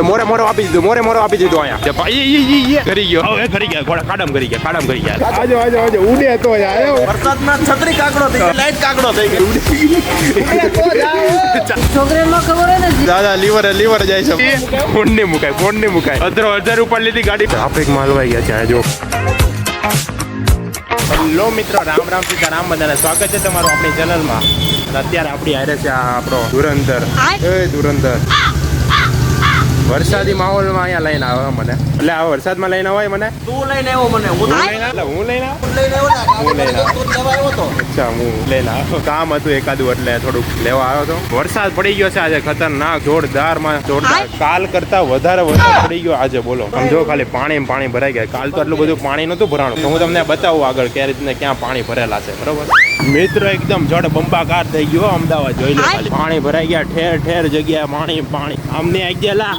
છે. મોરે મોરો આપી દીધું મોરે મોરો આપી દીધું અહીંયા. ઈ, ઈ, ઈ, ઈ. કરી ગયો. હવે કરી ગયા ઘોડા કાડમ કરી ગયા કાડમ કરી ગયા. આજો આજો આજો ઉડે તો આયો. વરસાદમાં છત્રી કાકડો થઈ ગઈ લાઈટ કાકડો થઈ ગઈ. છોકરીમાં ખબર ને દાદા લીવર લીવર જાય છે. ફોન ને મુકાય ફોન ને મુકાય. અધરો અધર ઉપર લીધી ગાડી. ટ્રાફિકમાં હલવાઈ ગયા છે આ જો. હેલો મિત્રો રામ રામ સીતા રામ બધાને સ્વાગત છે તમારું આપણી ચેનલમાં. અત્યારે આપણી હારે છે આ આપણો ધુરંધર. એ ધુરંધર. વરસાદી માહોલમાં અહીંયા લઈને આવે મને. એટલે આ વરસાદમાં લઈને આવે મને. તું લઈને આવ્યો મને હું લઈને? એટલે હું લઈને આવે? તું લઈને આવ્યો હું લઈને અચ્છા હું લઈને આવ્યો કામ હતું એકાદું એટલે થોડુંક લેવા આવ્યો હતો વરસાદ પડી ગયો છે આજે ખતરનાક જોરદાર. માં જોરદાર કાલ કરતા વધારે વરસાદ પડી ગયો આજે બોલો. સમજો ખાલી પાણી પાણી ભરાઈ ગયા. કાલ તો આટલું બધું પાણી નતું ભરાણું. તો હું તમને બતાવું આગળ કઈ રીતને ક્યાં પાણી ભરેલા છે બરોબર? મિત્ર એકદમ જડ બંબાકાર થઈ ગયો અમદાવાદ જોઈ લે પાણી ભરાઈ ગયા, ઠેર ઠેર જગ્યાએ પાણી પાણી. આમને આવી ગયેલા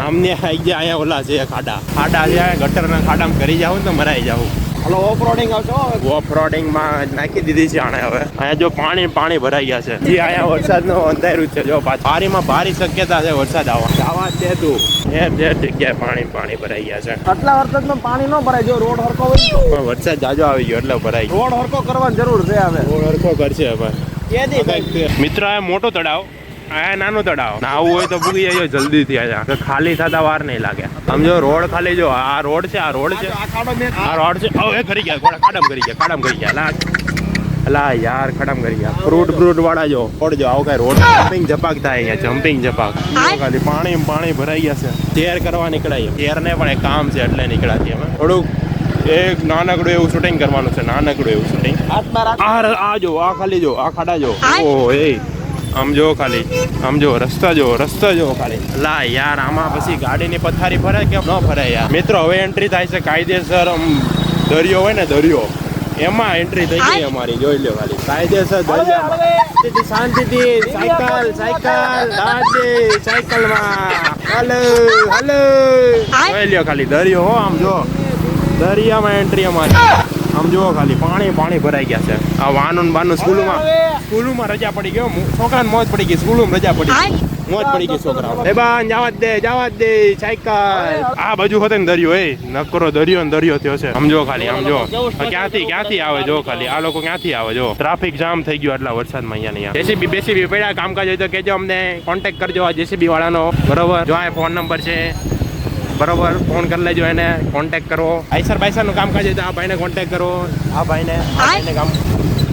આમને આઈ ગયા અહીંયા ઓલા છે ખાડા. ખાડા છે, ગટરના ખાડામાં કરી જાવ તો મરાઈ જાવ હલો ઓફ રોડિંગ આવશો? ઓફ રોડિંગમાં નાખી દીધી છે આણે હવે. અહીંયા જો પાણી પાણી ભરાઈ ગયા છે. જે અહીંયા વરસાદનો અંધારું છે જો પાછું. ભારીમાં ભારી શક્યતા છે વરસાદ આવવા. આવા છે તું. એ જે જગ્યાએ પાણી પાણી ભરાઈ ગયા છે. આટલા વરસાદમાં પાણી ન ભરાય જો રોડ હરકો હોય. વરસાદ જાજો આવી ગયો એટલે ભરાઈ રોડ હરકો કરવાની જરૂર છે હવે. રોડ હરકો કરશે હવે. મિત્ર આ મોટો તળાવ. આ નાનું તળાવ. નાવું હોય તો ભૂગી જાય જલ્દી થી આજા ખાલી થતા વાર નહીં લાગે. સમજો રોડ ખાલી જો આ રોડ છે આ રોડ છે. આ ખાડો મેં આ રોડ છે. હવે કરી ગયા ઘોડા કાડમ કરી ગયા કાડમ કરી ગયા. અલા યાર ખડમ કરી ગયા. ફ્રૂટ ફ્રૂટ વાળા જો રોડ જો આવો કઈ રોડ જમ્પિંગ જપાક થાય અહીંયા જમ્પિંગ જપાક ખાલી પાણી પાણી ભરાઈ ગયા છે. તેર કરવા નીકળાય તેર ને પણ એક કામ છે એટલે નીકળ્યા છીએ અમે થોડુંક એક નાનકડું એવું શૂટિંગ કરવાનું છે નાનકડું એવું શૂટિંગ આ આ જો આ ખાલી જો આ ખાડા જો. ઓહો એ. આમ જો ખાલી આમ જો રસ્તા જો રસ્તા જો ખાલી. લા યાર આમાં પછી ગાડીની પથારી ભરાય કે ન ફરાય યાર? મિત્રો હવે એન્ટ્રી થાય છે કાયદેસર આમ દરિયો હોય ને દરિયો એમાં એન્ટ્રી થઈ ગઈ અમારી જોઈ લ્યો ખાલી. કાયદેસર દરિયામાં. શાંતિથી સાયકલ સાયકલ દાદી સાયકલમાં. Hello hello. જોઈ લ્યો ખાલી દરિયો હો આમ જો દરિયામાં એન્ટ્રી અમારી. આમ જુઓ ખાલી પાણી પાણી ભરાઈ ગયા છે. આ વાહનો બાનું સ્કૂલમાં સ્કૂલમાં રજા પડી ગયો છોકરાને મોજ પડી ગઈ સ્કૂલમાં રજા પડી ગઈ. મોજ પડી ગઈ છોકરાઓ. એ બાન જવા દે જવા દે સાયકલ. આ બાજુ હતો ને દરિયો એ. નકરો દરિયો ને દરિયો થયો છે. સમજો ખાલી સમજો ક્યાંથી ક્યાંથી આવે જો ખાલી. આ લોકો ક્યાંથી આવે જો ટ્રાફિક જામ થઈ ગયો આટલા વરસાદમાં અહીંયા ને જેસીબી બેસીબી પડ્યા કામકાજ હોય તો કેજો અમને. કોન્ટેક્ટ કરજો આ જેસીબી વાળાનો. બરોબર? જો આ ફોન નંબર છે. બરોબર ફોન કરી લેજો એને કોન્ટેક્ટ કરો. આઈસર બાઈસરનું કામકાજ હોય તો આ ભાઈને કોન્ટેક્ટ કરો. આ ભાઈને આ ભાઈને કામ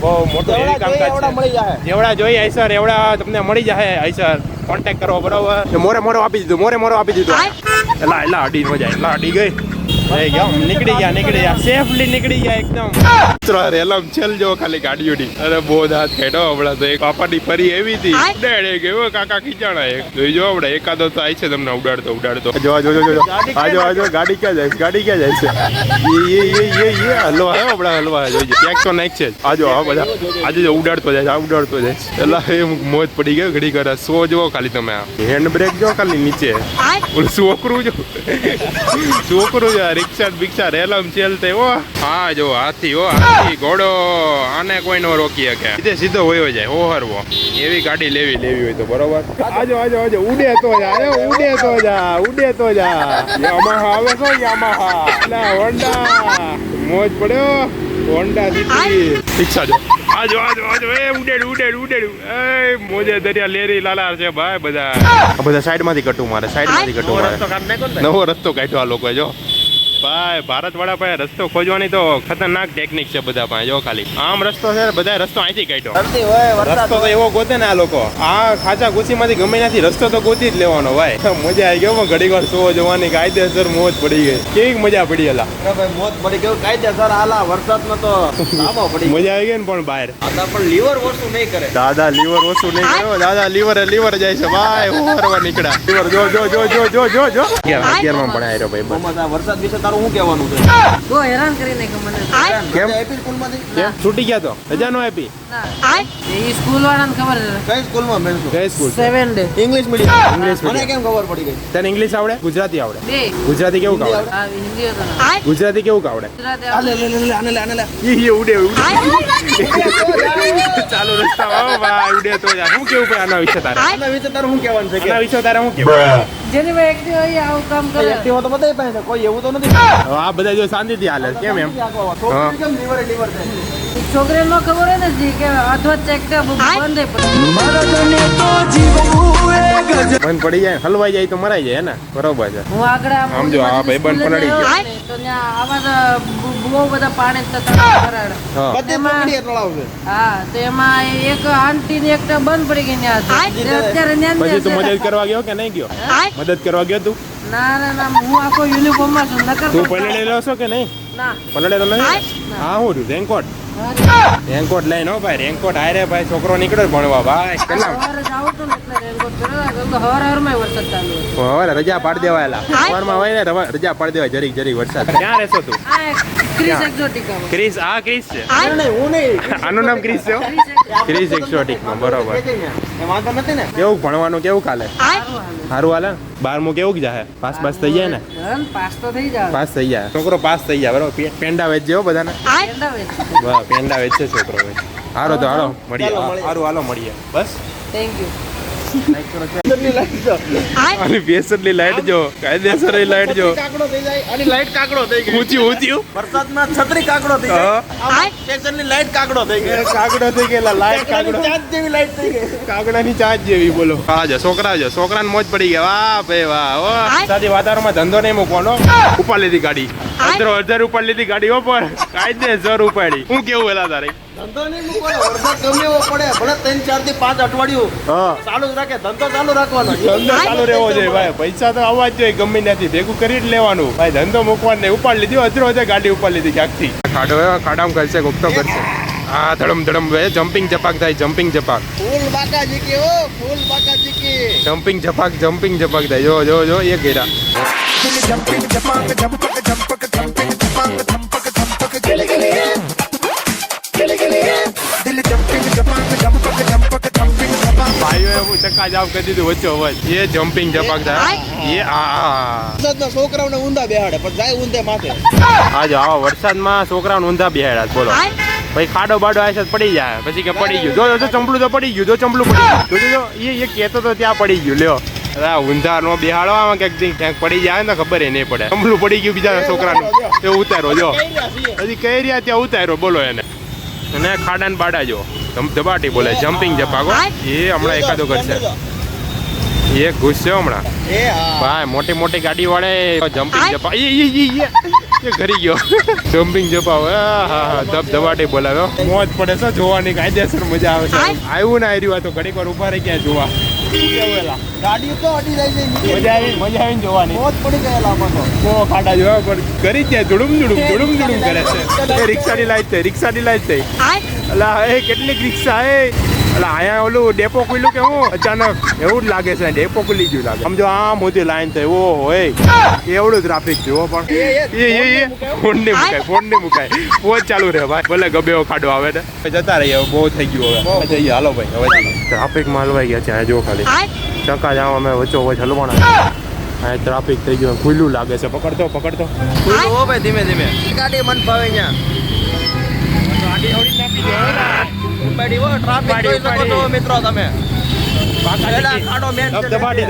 બહુ મોટું એવી જોઈએ એવડા કામકાજ મળી જાય છે જેવડા જોઈએ આઈસર એવડા તમને મળી જાય આઈસર કોન્ટેક્ટ કરો બરોબર. મોરે મોરો આપી દીધું મોરે મોરો આપી દીધું. એલા એલા અડી મજા જાય એલા અડી ગઈ. ગયા નીકળી ગયા નીકળી ગયા. સેફલી નીકળી ગયા એકદમ. રેલમ છેલ જો ખાલી ગાડીઓની અરે બહુ દાંત ખેડો હમણાં તો. એક પાપાની ફરી એવી હતી. ઉડાડે ગયો કાકા ખીચાણા એક. જોઈજો આપણે એકાદો તો આઈ છે તમને ઉડાડતો ઉડાડતો. જો જો જો જો આજો આજો ગાડી ક્યાં જાય? ગાડી ક્યાં જાય છે? એ એ એ એ એ હલવા હમણાં હલવા જોઈજો ક્યાંક તો નાખ છે. આજો આ બધા. આજે જો ઉડાડતો જાય છે, આ ઉડાડતો જાય છે. એ મોજ પડી ગયો ઘડી કરે સો જો ખાલી તમે આ હેન્ડ બ્રેક જો ખાલી નીચે. ઓલું છોકરું જો છોકરું જો રિક્ષા બિક્ષા રેલમ ચેલ તે ઓ હા જો હાથી ઓ હાથી ઘોડો આને કોઈ નો રોકી શકે સીધે સીધો વયો જાય ઓહરવો. એવી ગાડી લેવી લેવી હોય તો બરોબર. આજો આજો આજો ઉડે તો જા અરે ઉડે તો જા ઉડે તો જા. યામાહા આવે છો યામાહા એટલે હોન્ડા. મોજ પડ્યો હોન્ડા સિટી રિક્ષા જો. આજો આજો આજો એ ઉડેડ ઉડેડ ઉડેડ. એ મોજે દરિયા લેરી લાલાર છે ભાઈ બધા. આ બધા સાઈડમાંથી કટુ મારે સાઈડમાંથી કટુ મારે. રસ્તો કાઢ નાખ્યો નવો રસ્તો કાઢ્યો આ લોકોએ જો. ભાઈ ભારત વાળા પાસે રસ્તો ખોજવાની તો ખતરનાક ટેકનિક છે બધા પાસે જો ખાલી. આમ રસ્તો છે બધા રસ્તો અહીંથી કાઢ્યો. વરસાદ રસ્તો તો એવો ગોતે ને આ લોકો. આ ખાચા ખુશીમાંથી ગમે ત્યાંથી રસ્તો તો ગોતી જ લેવાનો ભાઈ. મજા આવી ગયો ઘડી વાર સો જોવાની કાયદેસર મોજ પડી ગઈ. કેવી મજા પડી એલા મોજ પડી ગયો કાયદેસર વરસાદ વરસાદમાં તો પડી મજા આવી ગઈ ને પણ બહાર. દાદા પણ લીવર ઓછું નહીં કરે. દાદા લીવર ઓછું નહીં કર્યો દાદા લીવર લીવર જાય છે. ભાઈ હું ફરવા નીકળ્યા. લીવર જો જો જો જો જો જો. જો અગિયારમાં ભણાય રહ્યો ભાઈ વરસાદ વિશે તારું શું કહેવાનું છે? બહુ હેરાન કરી નાખ્યો મને કેમ? આપી સ્કૂલમાંથી? કેમ? છૂટી ગયા તો? રજા નો. આપી એ સ્કૂલ વાળાને ખબર કઈ સ્કૂલમાં? ભણશું કઈ school? 7 day English medium English મને કેમ ખબર પડી ગઈ? તને ઇંગ્લિશ આવડે? ગુજરાતી આવડે? બે. ગુજરાતી કેવું આવડે હા હિન્દી ને. ગુજરાતી કેવું આવડે ગુજરાતી આ લે લે લે આને લે આને લે. ઈ ઈ ઉડે ઉડે. ચાલો રસ્તા ઓ ભાઈ ઉડે તો જા હું કેવું પણ આના વિશે તારે? આના વિશે તારે શું કહેવાનું છે? કે આના વિશે તારે શું કેવું જેની મેં એકટી હોય આવું કામ કરે. એક્ટિવા તો બધાય પાસે કોઈ એવું તો નથી. આ બધા જો શાંતિથી હાલે કેમ એમ? છોકરી ન ખબર હોય ને જી કે અથવા ચેક બંધ પડી. જાય હલવાઈ જાય તો મરાઈ જાય ને? બરોબર છે. હું આગળ આમ આમ જો, આ ભાઈ બંધ પલળી ગયો. તો તો બહુ- બધા પાણી હા. તો એમાં એક આંટી ને એકટા બંધ પડી ગઈ ત્યાં અત્યારે પછી તું મદદ કરવા ગયો કે નહીં ગયો? મદદ કરવા ગયો તું? ના ના ના હું આખો યુનિફોર્મમાં છું. નકર તું પલળેલો છો કે નહીં? ના. પલળેલો નહીં? હા? હું રેનકોટ. રેનકોટ લઈને હો ભાઈ રેનકોટ હારે ભાઈ છોકરો નીકળ્યો ભણવા ભાઈ કેટલા હવાર રજા પાડી દેવાયેલા. સવારમાં હોય ને રવા- રજા પાડી દેવાય જરીક જરીક વરસાદ. ક્યાં રહેશો તું? આ ક્રિસ આ ક્રિસ છે? નહીં, નહીં, હું નહીં. આનું નામ ક્રિસ છે ક્રિસ એક્ઝોટિકા. માં બરોબર. છે કેવું ભણવાનું કેવું કાલે? સારું હાલે. બારમું કેવું જાહે? પાસ પાસ થઈ જાય ને? પાસ તો થઈ જાવ. પાસ થઈ જાય. છોકરો પાસ થઈ જાય બરોબર. પેંડા વેચજે હો બધાને. પેંડા વેચ. વેચશે છોકરો ભાઈ હારો. તો હાલો મળીએ હારું હાલો મળીએ. બસ? થેન્ક યુ અંદરની લાઈટ જો. આની બેસરની લાઈટ જો કાયદેસર લાઈટ જો. કાકડો થઈ જાય. આની લાઈટ કાકડો થઈ ગઈ. ઊંચી ઊંચી. વરસાદમાં છત્રી કાકડો થઈ જાય. હા. આમાં સ્ટેશનની લાઈટ કાકડો થઈ ગઈ. કાગડો થઈ ગયેલા લાઈટ કાગડો ચાંદ જેવી લાઈટ થઈ ગઈ. કાગડાની ચાંચ જેવી બોલો. હા જો છોકરા જો છોકરાને મોજ પડી ગયા વાહ ભાઈ વાહ ઓ સાદી વાતાવરણમાં ધંધો નહીં મૂકવાનો. ઉપાડી લીધી ગાડી. અડધો હજાર ઉપાડ લીધી ગાડી ઓ પર કાયદેસર ઉપાડી. હું કેવું એલા તારે? ધંધો નહીં મૂકવાનો વરસાદ ગમે એવો પડે ભલે ત્રણ ચારથી પાંચ અઠવાડિયું ચાલુ રાખે ધંધો ચાલુ રાખવાનો ધંધો ચાલુ રહેવો જોઈએ ભાઈ પૈસા તો આવવા જ જોઈએ ગમે ત્યાંથી ભેગું કરી જ લેવાનું ભાઈ ધંધો મૂકવાનો નહીં ઉપાડ લીધી અધરો અધર ગાડી ઉપાડ લીધી ક્યાંકથી ખાડો ખાડામાં કરશે કોક કરશે હા ધડમ ધડમ જમ્પિંગ જપાક થાય જમ્પિંગ જપાક ફૂલ બાકાજી કે ઓ ફૂલ બાકાજી કે જમ્પિંગ જપાક જમ્પિંગ જપાક થાય જો જો જો એ ગેરા ભાઈઓ એવું ચક્કા જામ કરી દીધું વચ્ચે અવાજ. એ જમ્પિંગ જપાક થાય એ આ આ. છોકરાઓને ઊંધા બેહાડે પણ જાય ઊંધે માથે. આ જો આવા વરસાદમાં છોકરાઓને ઊંધા બેહાડ્યા બોલો. પછી ખાડો બાડો આશે પડી જાય. પછી કે પડી ગયું. જો જો, જો ચંપલું તો પડી ગયું. જો ચંપલું પડી ગયું. જો, એ કહેતો તો ત્યાં પડી ગયું. લ્યો. ઊંધા નો બેહાડવામાં ક્યાંક ક્યાંક પડી જાય ને તો ખબર નહીં પડે. ચંપલું પડી ગયું બીજા છોકરાનું. એ ઉતારો જો હજી કઈ રહ્યા ત્યાં ઉતાર્યો બોલો એને. અને ખાડા ને બાડા જો. ધબાટી બોલે જમ્પિંગ જપાકો એ હમણાં એકાદો કરશે એ ગુસ્સે હમણાં. ભાઈ મોટી મોટી ગાડી વાળે જમ્પિંગ જપા ઈ ઈ ઈ ઈ એ ઘરી ગયો. જમ્પિંગ જપાવ. હા હા ધબ ધબાટી બોલાવ્યો મોજ પડે છે જોવાની કાયદેસર મજા આવે છે. આવ્યું ને આવ્યું આ તો ઘડીક વાર ઊભા રહી ગયા જોવા? ગાડીઓ તો અડી જાય છે. મજા આવી મજા આવીને જોવાની. મોજ પડી ગયેલા આમાં તો. ખાડા જોવા પણ કરી જ જાય ધુડુમ ધુડુમ ધુડુમ ધુડુમ કરે છે. રિક્ષાની લાઈટ થઈ રિક્ષાની લાઈટ થઈ અલા એ કેટલીક રિક્ષા એ અલા અહીંયા ઓલું ડેપો ખુલ્લું કે હું? અચાનક એવું જ લાગે છે ડેપો ખુલ્લી ગયું લાગે. સમજો આ મોટી લાઈન થઈ ઓ હોય. એવડું ટ્રાફિક જુઓ પણ. એ એ એ ફોન ને મુકાય. ફોન ને મુકાય. ફોન ચાલુ રહે ભાઈ ભલે ગબે ખાડો આવે ને. જતા રહીએ બહુ થઈ ગયું હવે. જઈએ હાલો ભાઈ હવે ટ્રાફિકમાં હલવાઈ ગયા છે આ જો ખાલી. ચકા જાવ અમે વચ્ચો વચ્ચ હલવાના આ ટ્રાફિક થઈ ગયું ખુલ્લું લાગે છે. પકડતો પકડતો. ખુલ્લું હો ભાઈ ધીમે ધીમે. ગાડી મન ફાવે અહીંયા ગાડી થોડી નાખી દે ઉપાડી હો ટ્રાફિક જોઈ શકો છો મિત્રો તમે.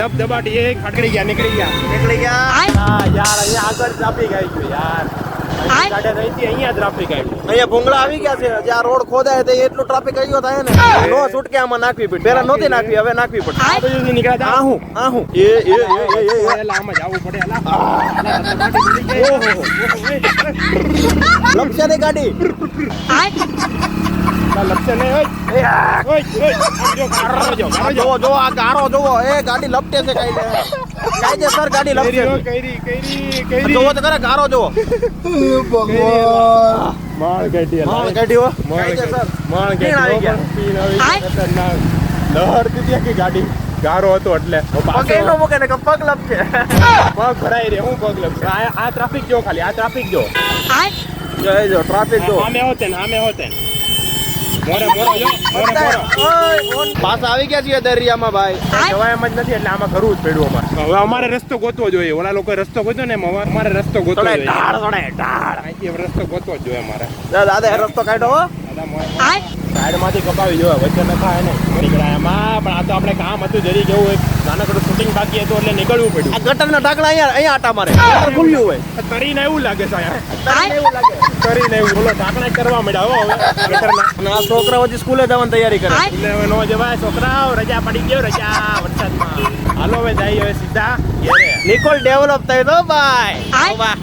ધબ ધબાટી એ ગયા નીકળી ગયા. નીકળી ગયા. હા યાર અહીંયા આગળ ટ્રાફિક આવી ગયું યાર. અહીંયા ટ્રાફિક આવ્યું અહીંયા ભૂંગળા આવી ગયા છે. જે આ રોડ ખોદાય તે એટલું ટ્રાફિક આવ્યો થાય ને. નો છૂટકે આમાં નાખવી પડે. પેલા નહોતી નાખવી હવે નાખવી પડે. આ બાજુથી નીકળ્યા આ હું આ હું. એ એ એ એ એ એ. એલા આમાં જાવું પડે. ઓહો ગાડી. જોવો જોવો આ. ગારો જોવો એ ગાડી લપટે છે કાયદે કાયદેસર ગાડી લપટે કઈરી, કઈરી, કઈરી, કઈરી. જોવો તો કરે ગારો જોવો માળ કાઢી માળ કાઢ્યો કાયદેસર. માણ પીણ આવી કાઢી, હો, આવી ગયા. ખતરનાક. લહર દીધી કે ગાડી ગારો હતો એટલે. પગ એનો મૂકે ને કે પગ લપકે. પગ ભરાઈ રે હું પગ લપકે? આ આ ટ્રાફિક જો ખાલી આ ટ્રાફિક જો. જો જો ટ્રાફિક જો. આમે હોતે ને આમે હોતે ને. મોરે મોરો જો મોરે મોરો પાછા આવી ગયા છીએ દરિયામાં ભાઈ. જવાય એમ જ નથી એટલે આમાં કરવું જ પડ્યું અમારે. હવે અમારે રસ્તો ગોતવો જોઈએ. ઓલા લોકો રસ્તો ગોતો ને અમારે અમારે રસ્તો ગોતવો થોડા જોઈએ. ઢાળ રસ્તો ગોતવો જ જોઈએ અમારે. દાદા રસ્તો કાઢો હો. દાદા મોરે સાઈડમાંથી કપાવી જોઈએ. વચ્ચે ન થાય ને. નીકળ્યા એમાં પણ આ તો આપણે કામ હતું જરી કેવું એક નાનકડું શૂટિંગ બાકી હતું એટલે નીકળવું પડ્યું. આ ગટરના ઢાંકણા અહીંયા અહીંયા આટા મારે. ખુલ્યું હોય. તરીને એવું લાગે છે અહીંયા. એવું લાગે. તરીને એવું. બોલો ઢાંકણા કરવા મળ્યા હો હવે. ગટરના. અને આ છોકરા હજી સ્કૂલે જવાની તૈયારી કરે. એટલે હવે નો જવાય. છોકરાઓ રજા પડી ગયો રજા. વરસાદમાં. હાલો હવે જઈએ હવે સીધા ઘેરે. નિકોલ ડેવલપ થઈ તો ભાઈ. વાહ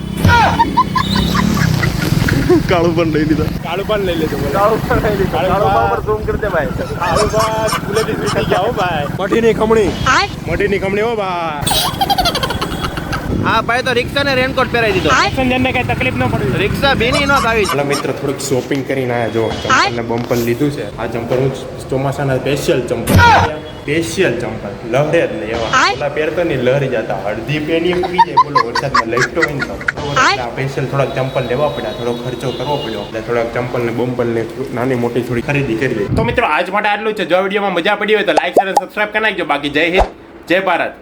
કાળું પણ લઈ લીધા. કાળું પણ લઈ લેજો બોલો. કાળું પણ લઈ લીધું. કાળું પર ઝૂમ કરતે ભાઈ. કાળું પણ સ્કૂલેથી થઈ ગયા હો ભાઈ. મઠીની ખમણી. મઠીની ખમણી હો ભાઈ. હા ભાઈ તો રિક્ષા ને રેનકોટ પહેરાવી દીધો. પેસેન્જરને કઈ તકલીફ ન પડી. રિક્ષા બેની નો આવી એટલે મિત્ર થોડુંક શોપિંગ કરીને આયા જો. તમને બમ્પર લીધું છે. આ જમ્પર હું ચોમાસાના સ્પેશિયલ ચંપલ. સ્પેશિયલ ચંપલ. લહરે જ નહીં એવા. ઓલા પહેરતો નહીં લહરી જતા. અડધી પેની ઉગી જાય બોલો વરસાદમાં લઈટો હોય ને તો. સ્પેશિયલ થોડાક ચંપલ લેવા પડ્યા. થોડો ખર્ચો કરવો પડ્યો. એટલે થોડાક ચંપલ ને બમ્પલ ને નાની મોટી થોડી ખરીદી કરી લીધી તો મિત્રો આજ માટે આટલું છે. જો વિડીયોમાં મજા પડી હોય તો લાઈક અને સબસ્ક્રાઇબ કરી નાખજો. બાકી જય હિન્દ. જય ભારત.